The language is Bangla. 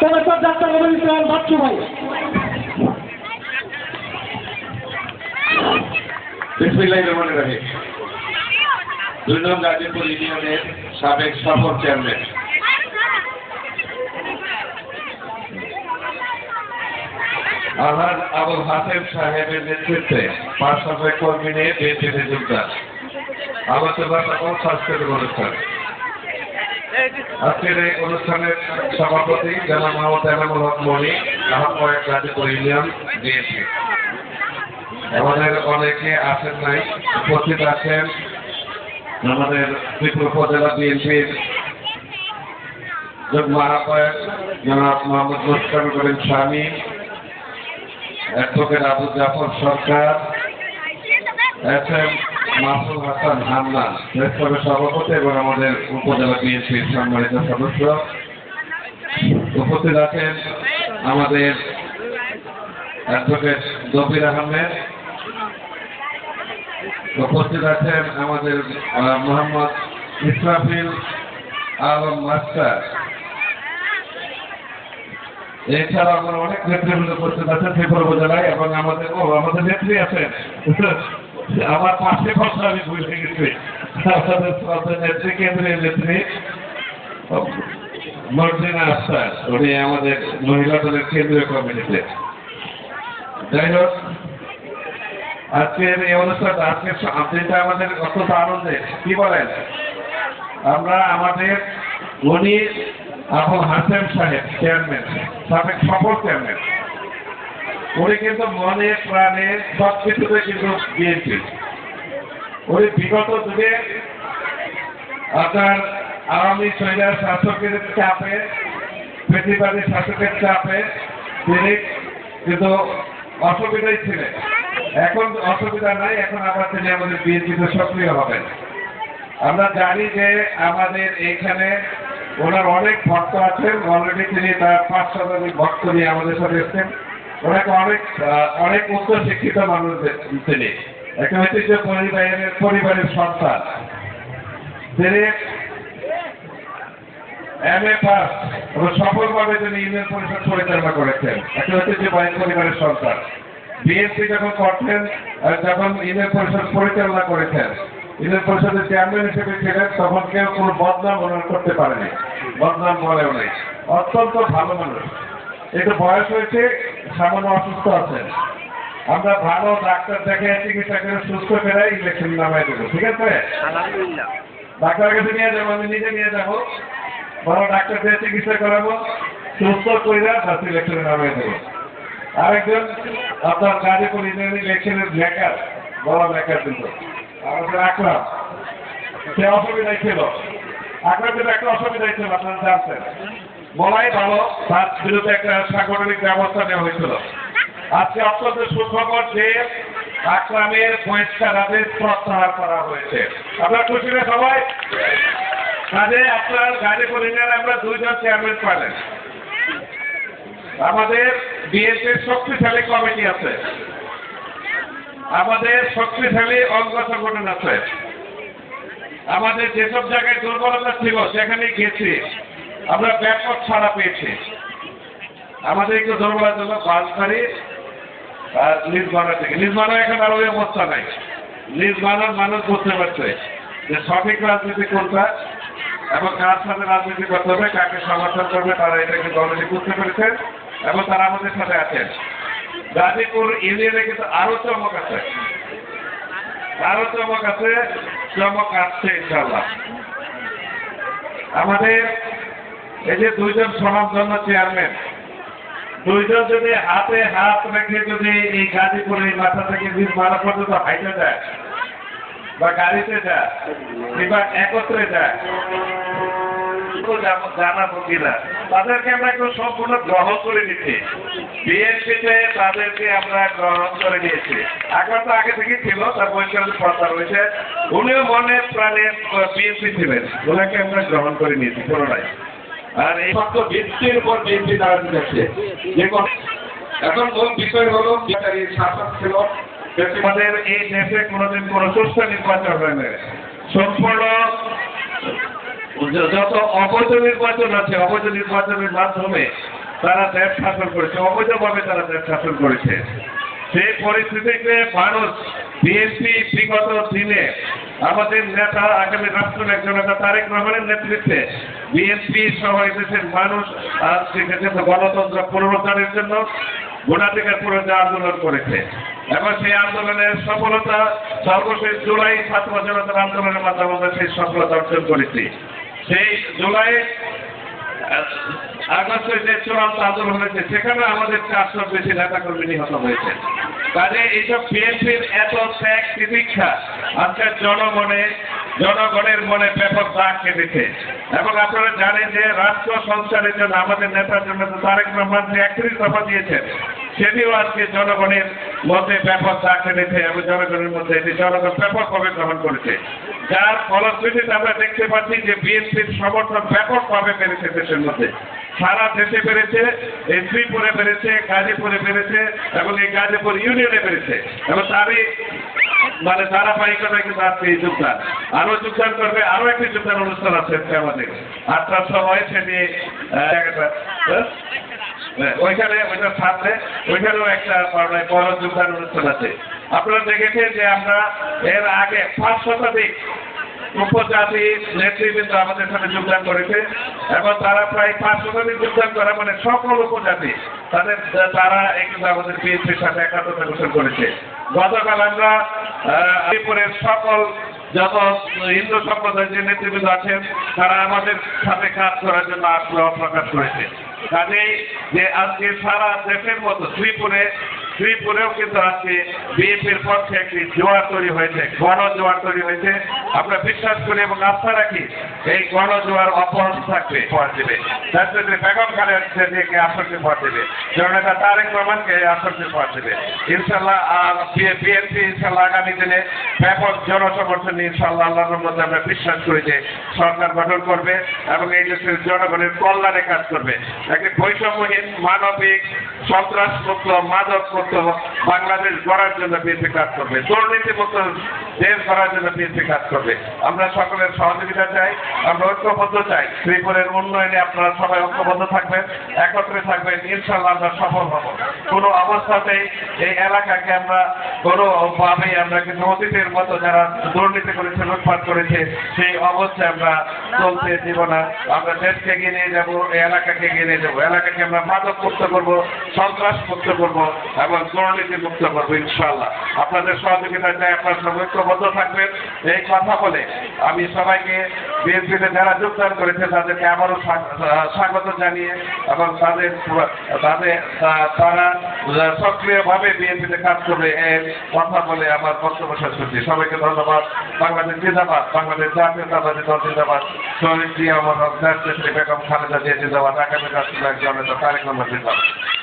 তার ডাক্তার রবীন্দ্র ইসলাম সাবেক সফর চেয়ারম্যান। আলহাজ আবুল হাসেম সাহেবের নেতৃত্বে পাঁচ সফর কর্মী নিয়ে বিএনপিতে যোগদান। আলোচনা সকল স্বাস্থ্যের অনুষ্ঠান। আজকের এই অনুষ্ঠানের সভাপতি হক মনি গাজীপুর ইউনিয়ন আমাদের অনেকে আসেন নাই, উপস্থিত আছেন আমাদের উপজেলা বিএনপির আহ্বায়ক জনাব মোহাম্মদ মুস্তান করিম স্বামী, advocate Abu Jafar Sarkar S M Masul Hasan Hannan প্রেসক্লাবের সভাপতি এবং আমাদের উপজেলা বিএনপির সম্মানিত সদস্য উপস্থিত আছেন আমাদের অ্যাডভোকেট গফির আহমেদ। উপস্থিত আছেন আমাদের মোহাম্মদ ইসরাফিল আলম মাস্টার। এছাড়া আমার অনেক নেতৃবৃন্দ উপস্থিত আছেন ত্রিপুরা উপজেলায় এবং আমাদের, ও, আমাদের নেত্রী আছেন। আমার পাশে কথা আমি ভুলে গেছি। আমাদের শ্রদ্ধেয় নেত্রী নেত্রী, মর্জিনা উনি আমাদের মহিলা দলের কেন্দ্রীয় কমিটিতে। যাই হোক, আজকের এই অনুষ্ঠান দিনটা আমাদের অত্যন্ত আনন্দের কি বলেন? আমরা আমাদের উনি আবুল হাসেম সাহেব চেয়ারম্যান সাবেক সফল চেয়ারম্যান উনি কিন্তু মনে, প্রাণে, সব কিছুতে কিন্তু বিএনপি উনি বিগত যুগে আপনার আওয়ামী সৈরার শাসকের চাপে, প্রতিবাদী শাসকের চাপে তিনি কিন্তু অসুবিধাই ছিলেন। এখন অসুবিধা নাই, এখন আবার তিনি আমাদের বিএনপিতে সক্রিয় হবেন। আমরা জানি যে আমাদের এইখানে ওনার অনেক ভক্ত আছেন অলরেডি তিনি তার পাঁচ শতাধিক ভক্ত নিয়ে আমাদের সাথে এসছেন। ওনাকে অনেক অনেক উচ্চ শিক্ষিত মানুষ তিনি একটা ঐতিহ্য পরিবারের পরিবারের সন্তান। তিনি এম এ পাস এবং সফলভাবে তিনি ইউনিয়ন পরিষদ পরিচালনা করেছেন। একটা হচ্ছে যে ঐতিহ্য পরিবারের সন্তান। বিএনপি যখন করতেন যখন ইউনিয়ন পরিষদ পরিচালনা করেছেন, ইউনিয়ন পরিষদের চেয়ারম্যান হিসেবে ছিলেন, তখন কেউ কোনো বদনাম অনুরোধ করতে পারেনি। বদনাম বলেও নেই। অত্যন্ত ভালো মানুষ। একটু বয়স হয়েছে সামান্য অসুস্থ আছেন আমরা ভালো ডাক্তার দেখে চিকিৎসা করে সুস্থ ফেরাই ইলেকশন নামাই দেবো ঠিক আছে? ডাক্তারের কাছে নিয়ে যাব আমি নিজে নিয়ে যাব। বড় ডাক্তার দিয়ে চিকিৎসা করাবো সুস্থ কইরা বাস ইলেকশনে নামিয়ে দেবো। আরেকজন আপনার গাজীপুর ইউনিয়ন ইলেকশনের লেখার বড় লেখার কিন্তু আমাদের আকরাম। সে অসুবিধায় ছিল। আকরামের একটা অসুবিধায় ছিল আপনারা জানতেন। বলাই ভালো, তার বিরুদ্ধে একটা সাংগঠনিক ব্যবস্থা নেওয়া হয়েছিল। আজকে অত্যন্ত সুখবর যে আকরামের বহিষ্কার আদেশ প্রত্যাহার করা হয়েছে। আপনার খুশি না সবাই? কাজে আপনার গাড়ি করে ইউনিয়নে আমরা দুইজন চেয়ারম্যান পাইলেন। আমাদের বিএনপির শক্তিশালী কমিটি আছে। আমাদের শক্তিশালী অঙ্গ সংগঠন আছে। আমাদের যেসব জায়গায় দুর্বলতা ছিল, সেখানে গেছি। আমরা ব্যাপক ছাড়া পেয়েছি। আমাদের একটু দুর্বলতা ছিল বাঁশবাড়ি আর নির্মাণা থেকে। নির্মাণা এখন আর অবস্থা নাই। নির্মাণার মানুষ বুঝতে পারছে যে সঠিক রাজনীতি কোনটা এবং কার সাথে রাজনীতি করতে হবে, কাকে সমর্থন করবে, তারা এটাকে অলরেডি বুঝতে পেরেছেন এবং তারা আমাদের সাথে আছেন। গাজীপুর ইউনিয়নে কিন্তু আরও চমক আছে। আরও চমক আছে, চমক আসছে ইনশাল্লাহ আমাদের এই যে দুইজন সমাজজন্য চেয়ারম্যান দুইজন যদি হাতে হাত রেখে যদি এই গাজীপুর মাথা থেকে বীজ মারা পর্যন্ত হাইটে যায়, বা গাড়িতে যায়, কিংবা একত্রে যায় জানাব কিনা? তাদেরকে আমরা একটু সম্পূর্ণ গ্রহণ করে নিচ্ছি। বিএনপিতে তাদেরকে আমরা গ্রহণ করে নিয়েছি। এখন তো আগে থেকেই ছিল, তার বৈজ্ঞানিক প্রচার হয়েছে উনিও মনে প্রাণে ছিলেন। ওনাকে আমরা গ্রহণ করে নিয়েছি পুরোটাই আর এই মাত্র উপর এখন বিষয় হলো শাসক ছিল। আমাদের এই দেশে কোনোদিন কোনো সুস্থ নির্বাচন হয় না সম্পূর্ণ যত অবৈধ নির্বাচন আছে, অবৈধ নির্বাচনের মাধ্যমে তারা দেশ শাসন করেছে, অবৈধভাবে তারা দেশ শাসন করেছে। সেই পরিস্থিতিতে মানুষ বিএনপি বিগত দিনে আমাদের নেতা, আগামী রাষ্ট্রনায়ক জনতা তারেক রহমানের নেতৃত্বে বিএনপি সহ দেশের মানুষ আর দেখেছে গণতন্ত্র পুনরুদ্ধারের জন্য ভোটাধিকার পুনরুদ্ধার আন্দোলন করেছে। এবং সেই আন্দোলনের সফলতা সর্বশেষ জুলাই ছাত্র জনতার আন্দোলনের মাধ্যমে সেই সফলতা অর্জন করেছি। সেই জুলাই আগস্টের যে চূড়ান্ত আন্দোলন হয়েছে, সেখানে আমাদের চারশো বেশি নেতা কর্মী নিহত হয়েছে। কাজে এইসব বিএনপির এত ত্যাগ তিতিক্ষা, আজকের জনমনে, জনগণের মনে ব্যাপক দাগ কেটেছে। এবং আপনারা জানেন যে রাষ্ট্র সংস্কারের জন্য আমাদের নেতার জন্য তারেক রহমান যে একত্রিশ দফা দিয়েছেন, সেটিও আজকে জনগণের মধ্যে ব্যাপক দাগ কেটেছে এবং জনগণের মধ্যে এটি জনগণ ব্যাপকভাবে গ্রহণ করেছে। যার ফলশ্রুতিতে আমরা দেখতে পাচ্ছি যে বিএনপির সমর্থন ব্যাপকভাবে বেড়েছে দেশের মধ্যে। সারা দেশে বেড়েছে, এই শ্রীপুরে বেড়েছে, গাজীপুরে বেড়েছে এবং এই গাজীপুর ইউনিয়নে বেড়েছে। এবং তারই মানে ধারাবাহিকতা কিন্তু আজকে এই যোগদান। আরও যোগদান করবে আরও একটি যোগদান অনুষ্ঠান আছে আমাদের। আটটার সময় সেটি হ্যাঁ? ওইখানে ওইটার সামনে, ওইখানেও একটা মানে বড় যোগদান অনুষ্ঠান আছে। আপনারা দেখেছেন যে আমরা এর আগে পাঁচ শতাধিক উপজাতি নেতৃবৃন্দ আমাদের সাথে যোগদান করেছে, এবং তারা প্রায় পাঁচ শতাধিক যোগদান করা মানে সকল উপজাতি, তাদের, তারা কিন্তু আমাদের বিএনপির সাথে একাত্মতা ঘোষণ করেছে। গতকাল আমরা আলিপুরের সকল যত হিন্দু সম্প্রদায়ের যে নেতৃবৃন্দ আছেন, তারা আমাদের সাথে কাজ করার জন্য আগ্রহ প্রকাশ করেছে। কাজেই যে আজকে সারা দেশের মতো শ্রীপুরে শ্রীপুরেও কিন্তু আজকে বিএনপির পক্ষে একটি জোয়ার তৈরি হয়েছে গণ জোয়ার তৈরি হয়েছে। আমরা বিশ্বাস করি এবং আস্থা রাখি, এই গণ জোয়ার অপহরণ থাকবে পর দেবে। তার জন্য বেগম খালেদ থেকে আসনটি পর দেবে? জননেতা তারেক রহমানকে আসনটি পর দেবে? ইনশাল্লাহ বিএনপি ইনশাল্লাহ আগামী দিনে ব্যাপক জনসমর্থন ইনশাল্লাহ আল্লাহর মধ্যে আমরা বিশ্বাস করি যে সরকার গঠন করবে এবং এই দেশের জনগণের কল্যাণে কাজ করবে। একটি বৈষম্যহীন, মানবিক সন্ত্রাস মুক্ত মাদক মুক্ত বাংলাদেশ গড়ার জন্য বিএনপি কাজ করবে, দুর্নীতি মুক্ত দেশ গড়ার জন্য বিএনপি কাজ করবে। আমরা সকলের সহযোগিতা চাই, আমরা ঐক্যবদ্ধ চাই, ত্রিপুরের উন্নয়নে আপনারা সবাই ঐক্যবদ্ধ থাকবেন, একত্রে থাকবেন ইনশাল্লাহ আমরা সফল হব। কোনো অবস্থাতেই এই এলাকাকে আমরা কোনোভাবেই আমরা কিন্তু অতীতের মতো যারা দুর্নীতি করেছে, লুটপাট করেছে, সেই অবস্থায় আমরা চলতে দিব না। আমরা দেশকে এগিয়ে নিয়ে যাব, এই এলাকাকে এগিয়ে নিয়ে যাব। এলাকাকে আমরা মাদক মুক্ত করব সন্ত্রাস মুক্ত করব এবং দুর্নীতি মুক্ত করব ইনশাল্লাহ আপনাদের সহযোগিতা চাই, আপনার সব ঐক্যবদ্ধ থাকবেন। এই কথা বলে আমি সবাইকে বিএনপিতে যারা যোগদান করেছে, তাদেরকে আবারও স্বা- স্বাগত জানিয়ে এবং তাদের তাদের তারা সক্রিয়ভাবে বিএনপিতে কাজ করবে এর কথা বলে আমার বক্তব্য শেষ করছি। সবাইকে ধন্যবাদ। বাংলাদেশ জিন্দাবাদ, বাংলাদেশ জাতীয়তাবাদী দল জিন্দাবাদ। শহীদ জিয়া মোহাম্মদ বেগম খালেদা জিয়া জিন্দাবাদ। আগামী রাষ্ট্রনায়ক জনতা তারেক রহমান জিন্দাবাদ।